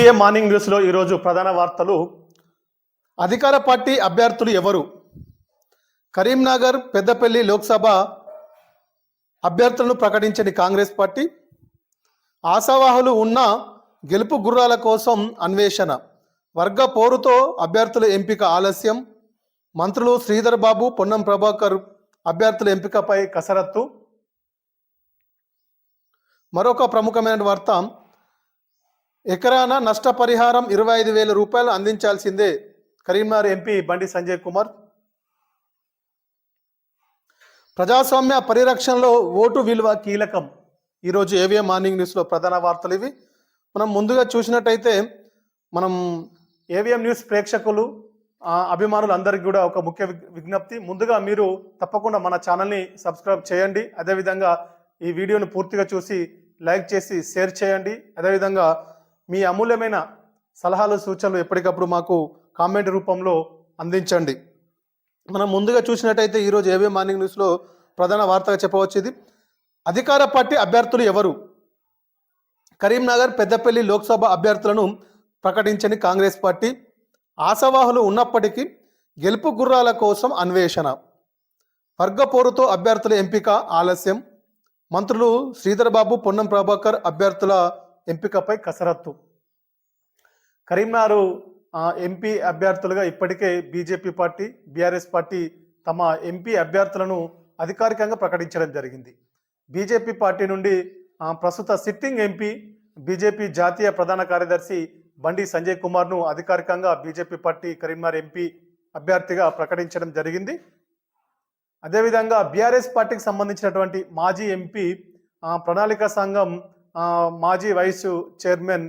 AVM morning న్యూస్లో ఈరోజు ప్రధాన వార్తలు. అధికార పార్టీ అభ్యర్థులు ఎవరు? కరీంనగర్ పెద్దపల్లి లోక్సభ అభ్యర్థులను ప్రకటించని కాంగ్రెస్ పార్టీ. ఆశావాహులు ఉన్న గెలుపు గుర్రాల కోసం అన్వేషణ. వర్గ పోరుతో అభ్యర్థుల ఎంపిక ఆలస్యం. మంత్రులు శ్రీధర్ బాబు పొన్నం ప్రభాకర్ అభ్యర్థుల ఎంపికపై కసరత్తు. మరొక ప్రముఖమైన వార్త ఎకరాన నష్టపరిహారం ఇరవై ఐదు వేల రూపాయలు అందించాల్సిందే. కరీంనగర్ ఎంపీ బండి సంజయ్ కుమార్. ప్రజాస్వామ్య పరిరక్షణలో ఓటు విలువ కీలకం. ఈరోజు ఏవిఎం మార్నింగ్ న్యూస్లో ప్రధాన వార్తలు ఇవి. మనం ముందుగా చూసినట్టయితే మనం ఏవిఎం న్యూస్ ప్రేక్షకులు అభిమానులు అందరికీ కూడా ఒక ముఖ్య విజ్ఞప్తి. ముందుగా మీరు తప్పకుండా మన ఛానల్ని సబ్స్క్రైబ్ చేయండి. అదేవిధంగా ఈ వీడియోను పూర్తిగా చూసి లైక్ చేసి షేర్ చేయండి. అదేవిధంగా మీ అమూల్యమైన సలహాలు సూచనలు ఎప్పటికప్పుడు మాకు కామెంట్ రూపంలో అందించండి. మనం ముందుగా చూసినట్టయితే ఈరోజు ఏవే మార్నింగ్ న్యూస్లో ప్రధాన వార్తగా చెప్పవచ్చేది అధికార పార్టీ అభ్యర్థులు ఎవరు? కరీంనగర్ పెద్దపల్లి లోక్సభ అభ్యర్థులను ప్రకటించని కాంగ్రెస్ పార్టీ ఆశావాహులు ఉన్నప్పటికీ గెలుపు గుర్రాల కోసం అన్వేషణ వర్గపోరుతో అభ్యర్థుల ఎంపిక ఆలస్యం మంత్రులు శ్రీధర్బాబు పొన్నం ప్రభాకర్ అభ్యర్థుల ఎంపికపై కసరత్తు. కరీంనగర్ ఎంపీ అభ్యర్థులుగా ఇప్పటికే బీజేపీ పార్టీ బీఆర్ఎస్ పార్టీ తమ ఎంపీ అభ్యర్థులను అధికారికంగా ప్రకటించడం జరిగింది. బీజేపీ పార్టీ నుండి ప్రస్తుత సిట్టింగ్ ఎంపీ బీజేపీ జాతీయ ప్రధాన కార్యదర్శి బండి సంజయ్ కుమార్ను అధికారికంగా బీజేపీ పార్టీ కరీంనగర్ ఎంపీ అభ్యర్థిగా ప్రకటించడం జరిగింది. అదేవిధంగా బీఆర్ఎస్ పార్టీకి సంబంధించినటువంటి మాజీ ఎంపీ ప్రణాళిక సంఘం మాజీ వైస్ చైర్మన్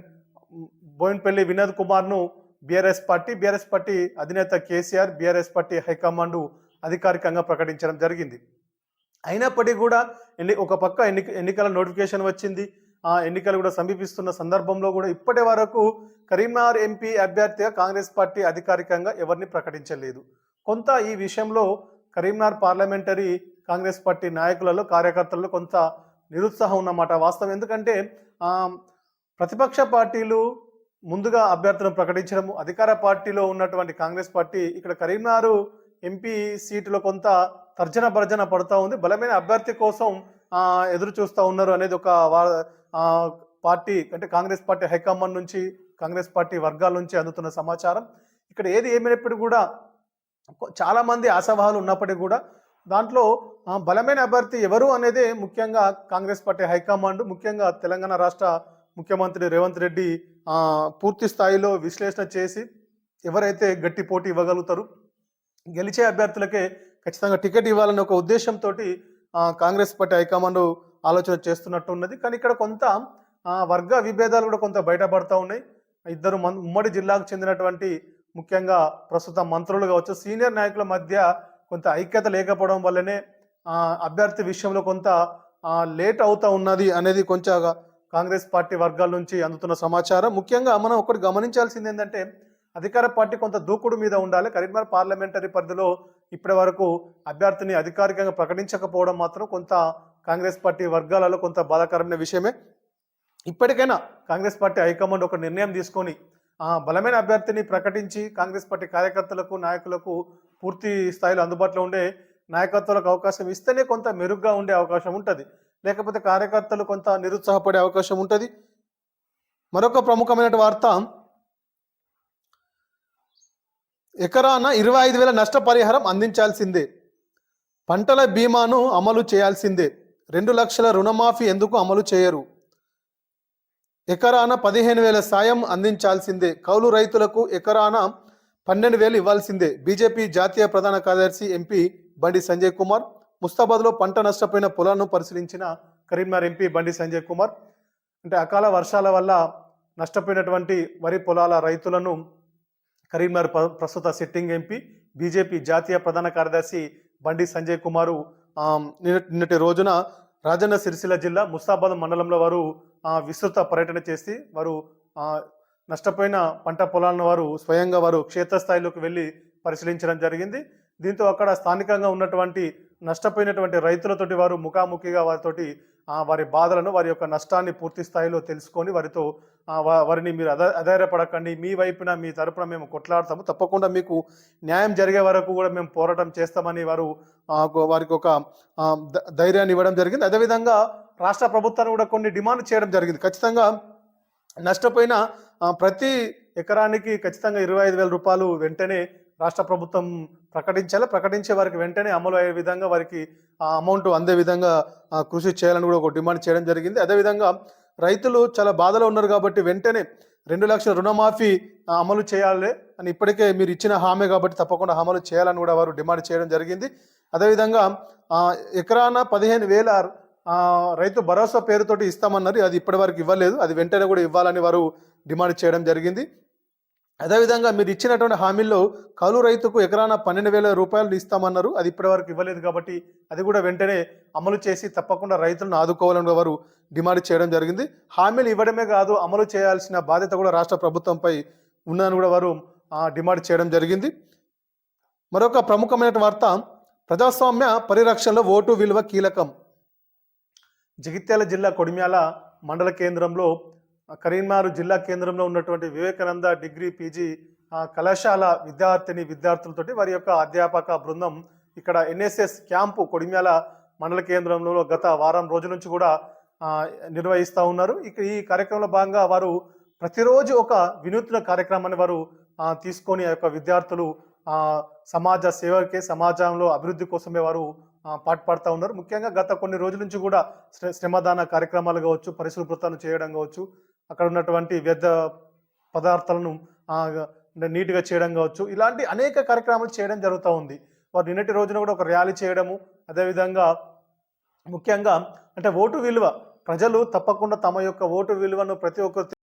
బోయిన్పల్లి వినోద్ కుమార్ను బీఆర్ఎస్ పార్టీ బీఆర్ఎస్ పార్టీ అధినేత కేసీఆర్ బీఆర్ఎస్ పార్టీ హైకమాండ్ అధికారికంగా ప్రకటించడం జరిగింది. అయినప్పటికీ కూడా ఎన్ని ఒక పక్క ఎన్ని ఎన్నికల నోటిఫికేషన్ వచ్చింది. ఆ ఎన్నికలు కూడా సమీపిస్తున్న సందర్భంలో కూడా ఇప్పటి వరకు కరీంనగర్ ఎంపీ అభ్యర్థిగా కాంగ్రెస్ పార్టీ అధికారికంగా ఎవరిని ప్రకటించలేదు. కొంత ఈ విషయంలో కరీంనగర్ పార్లమెంటరీ కాంగ్రెస్ పార్టీ నాయకులలో కార్యకర్తలలో కొంత నిరుత్సాహం ఉన్నమాట. వాస్తవం ఎందుకంటే ప్రతిపక్ష పార్టీలు ముందుగా అభ్యర్థులను ప్రకటించడము అధికార పార్టీలో ఉన్నటువంటి కాంగ్రెస్ పార్టీ ఇక్కడ కరీంనగర్ ఎంపీ సీటులో కొంత తర్జన భర్జన పడుతూ ఉంది. బలమైన అభ్యర్థి కోసం ఎదురు చూస్తూ ఉన్నారు అనేది ఒక పార్టీ అంటే కాంగ్రెస్ పార్టీ హైకమాండ్ నుంచి కాంగ్రెస్ పార్టీ వర్గాల నుంచి అందుతున్న సమాచారం. ఇక్కడ ఏది ఏమైనప్పటికీ కూడా చాలామంది ఆశావాహాలు ఉన్నప్పటికీ కూడా దాంట్లో బలమైన అభ్యర్థి ఎవరు అనేది ముఖ్యంగా కాంగ్రెస్ పార్టీ హైకమాండ్ ముఖ్యంగా తెలంగాణ రాష్ట్ర ముఖ్యమంత్రి రేవంత్ రెడ్డి పూర్తి స్థాయిలో విశ్లేషణ చేసి ఎవరైతే గట్టి పోటీ ఇవ్వగలుగుతారు గెలిచే అభ్యర్థులకే ఖచ్చితంగా టికెట్ ఇవ్వాలనే ఒక ఉద్దేశంతో కాంగ్రెస్ పార్టీ హైకమాండ్ ఆలోచన చేస్తున్నట్టు ఉన్నది కానీ ఇక్కడ కొంత వర్గ విభేదాలు కూడా కొంత బయటపడతా ఉన్నాయి. ఇద్దరు మన్ ఉమ్మడి జిల్లాకు చెందినటువంటి ముఖ్యంగా ప్రస్తుత మంత్రులు కావచ్చు సీనియర్ నాయకుల మధ్య కొంత ఐక్యత లేకపోవడం వల్లనే అభ్యర్థి విషయంలో కొంత లేట్ అవుతా ఉన్నది అనేది కొంచెం కాంగ్రెస్ పార్టీ వర్గాల నుంచి అందుతున్న సమాచారం. ముఖ్యంగా మనం ఒకటి గమనించాల్సింది ఏంటంటే అధికార పార్టీ కొంత దూకుడు మీద ఉండాలి. కరీంనగర్ పార్లమెంటరీ పరిధిలో ఇప్పటి వరకు అభ్యర్థిని అధికారికంగా ప్రకటించకపోవడం మాత్రం కొంత కాంగ్రెస్ పార్టీ వర్గాలలో కొంత బాధాకరమైన విషయమే. ఇప్పటికైనా కాంగ్రెస్ పార్టీ హైకమాండ్ ఒక నిర్ణయం తీసుకొని బలమైన అభ్యర్థిని ప్రకటించి కాంగ్రెస్ పార్టీ కార్యకర్తలకు నాయకులకు పూర్తి స్థాయిలో అందుబాటులో ఉండే నాయకత్వాలకు అవకాశం ఇస్తేనే కొంత మెరుగ్గా ఉండే అవకాశం ఉంటుంది. లేకపోతే కార్యకర్తలు కొంత నిరుత్సాహపడే అవకాశం ఉంటుంది. మరొక ప్రముఖమైన వార్త ఎకరాన ఇరవై ఐదు వేల నష్టపరిహారం అందించాల్సిందే. పంటల బీమాను అమలు చేయాల్సిందే. రెండు లక్షల రుణమాఫీ ఎందుకు అమలు చేయరు? ఎకరాన పదిహేను వేల సాయం అందించాల్సిందే. కౌలు రైతులకు ఎకరాన పన్నెండు వేలు ఇవ్వాల్సిందే. బీజేపీ జాతీయ ప్రధాన కార్యదర్శి ఎంపీ బండి సంజయ్ కుమార్ ముస్తాబాద్లో పంట నష్టపోయిన పొలాలను పరిశీలించిన కరీంనగర్ ఎంపీ బండి సంజయ్ కుమార్. అంటే అకాల వర్షాల వల్ల నష్టపోయినటువంటి వరి పొలాల రైతులను కరీంనగర్ ప్ర- ప్రస్తుత సిట్టింగ్ ఎంపీ బీజేపీ జాతీయ ప్రధాన కార్యదర్శి బండి సంజయ్ కుమారు నిన్నటి రోజున రాజన్న సిరిసిల్ల జిల్లా ముస్తాబాద్ మండలంలో వారు విస్తృత పర్యటన చేసి వారు నష్టపోయిన పంట పొలాలను వారు స్వయంగా వారు క్షేత్రస్థాయిలోకి వెళ్ళి పరిశీలించడం జరిగింది. దీంతో అక్కడ స్థానికంగా ఉన్నటువంటి నష్టపోయినటువంటి రైతులతోటి వారు ముఖాముఖిగా వారితోటి వారి బాధలను వారి యొక్క నష్టాన్ని పూర్తి స్థాయిలో తెలుసుకొని వారితో వారిని మీరు అధ అధైర్యపడకండి. మీ వైపున మీ తరపున మేము కొట్లాడతాము. తప్పకుండా మీకు న్యాయం జరిగే వరకు కూడా మేము పోరాటం చేస్తామని వారు వారికి ఒక ధైర్యాన్ని ఇవ్వడం జరిగింది. అదేవిధంగా రాష్ట్ర ప్రభుత్వాన్ని కూడా కొన్ని డిమాండ్ చేయడం జరిగింది. ఖచ్చితంగా నష్టపోయిన ప్రతి ఎకరానికి ఖచ్చితంగా ఇరవై ఐదు వేల రూపాయలు వెంటనే రాష్ట్ర ప్రభుత్వం ప్రకటించాలి. ప్రకటించే వారికి వెంటనే అమలు అయ్యే విధంగా వారికి ఆ అమౌంట్ అందే విధంగా కృషి చేయాలని కూడా ఒక డిమాండ్ చేయడం జరిగింది. అదేవిధంగా రైతులు చాలా బాధలో ఉన్నారు కాబట్టి వెంటనే రెండు లక్షల రుణమాఫీ అమలు చేయాలి అని ఇప్పటికే మీరు ఇచ్చిన హామీ కాబట్టి తప్పకుండా అమలు చేయాలని కూడా వారు డిమాండ్ చేయడం జరిగింది. అదేవిధంగా ఎకరాన పదిహేను వేల రైతు భరోసా పేరుతోటి ఇస్తామన్నారు. అది ఇప్పటి వరకు ఇవ్వలేదు. అది వెంటనే కూడా ఇవ్వాలని వారు డిమాండ్ చేయడం జరిగింది. అదేవిధంగా మీరు ఇచ్చినటువంటి హామీల్లో కౌలు రైతుకు ఎకరాన పన్నెండు వేల రూపాయలు ఇస్తామన్నారు. అది ఇప్పటివరకు ఇవ్వలేదు కాబట్టి అది కూడా వెంటనే అమలు చేసి తప్పకుండా రైతులను ఆదుకోవాలని వారు డిమాండ్ చేయడం జరిగింది. హామీలు ఇవ్వడమే కాదు అమలు చేయాల్సిన బాధ్యత కూడా రాష్ట్ర ప్రభుత్వంపై ఉందని కూడా వారు డిమాండ్ చేయడం జరిగింది. మరొక ప్రముఖమైన వార్త ప్రజాస్వామ్య పరిరక్షణలో ఓటు విలువ కీలకం. జగిత్యాల జిల్లా కొడిమ్యాల మండల కేంద్రంలో కరీంనగర్ జిల్లా కేంద్రంలో ఉన్నటువంటి వివేకానంద డిగ్రీ పీజీ కళాశాల విద్యార్థిని విద్యార్థులతోటి వారి యొక్క అధ్యాపక బృందం ఇక్కడ ఎన్ఎస్ఎస్ క్యాంపు కొడిమ్యాల మండల కేంద్రంలో గత వారం రోజుల నుంచి కూడా నిర్వహిస్తూ ఉన్నారు. ఇక ఈ కార్యక్రమంలో భాగంగా వారు ప్రతిరోజు ఒక వినూత్న కార్యక్రమాన్ని వారు తీసుకొని ఆ యొక్క విద్యార్థులు సమాజ సేవకే సమాజంలో అభివృద్ధి కోసమే వారు పాటుపడుతూ ఉన్నారు. ముఖ్యంగా గత కొన్ని రోజుల నుంచి కూడా శ్రమదాన కార్యక్రమాలు కావచ్చు పరిశుభ్రతను చేయడం కావచ్చు అక్కడ ఉన్నటువంటి వ్యర్థ పదార్థాలను నీట్గా చేయడం కావచ్చు ఇలాంటి అనేక కార్యక్రమాలు చేయడం జరుగుతూ ఉంది. వారు నిన్నటి రోజున కూడా ఒక ర్యాలీ చేయడము అదేవిధంగా ముఖ్యంగా అంటే ఓటు విలువ ప్రజలు తప్పకుండా తమ యొక్క ఓటు విలువను ప్రతి ఒక్కరు